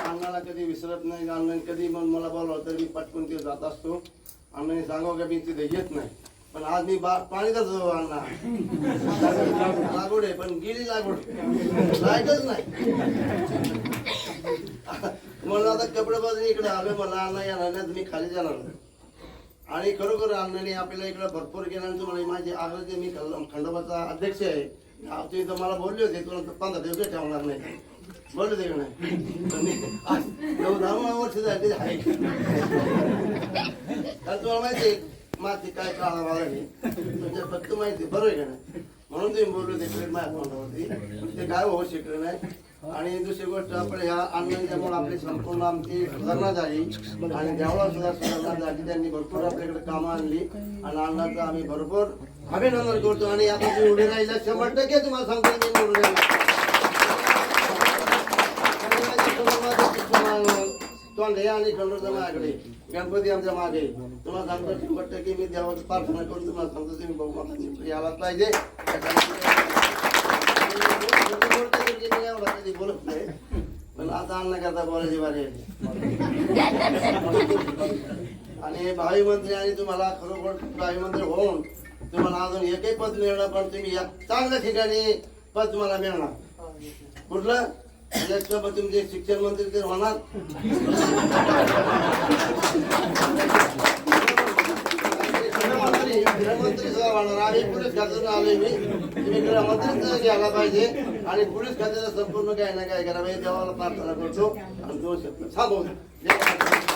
अण्णाला कधी विसरत नाही अण्णा कधी मला मी पटकून ते जात असतो. अण्णाने का मी तिथे येत नाही. पण आज मी अण्णा लागवड आहे पण गेली लागवड. नाही. म्हणून आता कपडे बाजून इकडे आलो मला अण्णा या नाही तुम्ही खाली जाणार आणि खरोखर अण्णाने आपल्याला इकडे भरपूर केला माझी माझे आग्रह मी खंडोबाचा अध्यक्ष आहे. ते इथं मला बोलले होते तुला पंधरा दिवस ठेवणार नाही. बोलले होते का नाही आज नऊ दहा वर्ष झाली आहे. कारण तुम्हाला माहिती आहे माती काय काळा वाला नाही. म्हणजे फक्त माहिती आहे, बरोबर आहे का नाही? म्हणून तुम्ही बोलले होते माझ्या तोंडावरती. ते काय होऊ शकलं नाही. आणि दुसरी गोष्ट आपण ह्या ऑनलाईनच्यामुळे आपली संपूर्ण आमची सुधारणा झाली. आणि देवळा सुद्धा सुधारणा झाली. त्यांनी भरपूर आपल्याकडे कामं आणली. आणि अण्णाचं आम्ही भरपूर अभिनंदन करतो. आणि आता तुम्ही राहिला शंभर टक्के तुम्हाला सांगतो मी निवडून येणार. आणि माझ्याकडे गणपती आमच्या मागे. तुम्हाला सांगतो शंभर टक्के मी देवाची प्रार्थना करून तुम्हाला सांगतो तुम्ही बहुमताने यायलाच पाहिजे एवढा कधी बोलत नाही पण आता अन्न करता बोलायची बारी आणि भावी मंत्री आणि तुम्हाला खरोखर भावी मंत्री होऊन तुम्हाला अजून एकही पद मिळणार पण तुम्ही या चांगल्या ठिकाणी पद तुम्हाला मिळणार. कुठलं? तुमचे शिक्षण मंत्री ते होणार. गृहमंत्री आणि पोलीस खात्याचं आलोय मी. तुम्ही गृहमंत्रीच घ्यायला पाहिजे. आणि पोलीस खात्याचं संपूर्ण काय ना काय करा. देवाला प्रार्थना करतो. आणि दोन शब्द थांबवतो.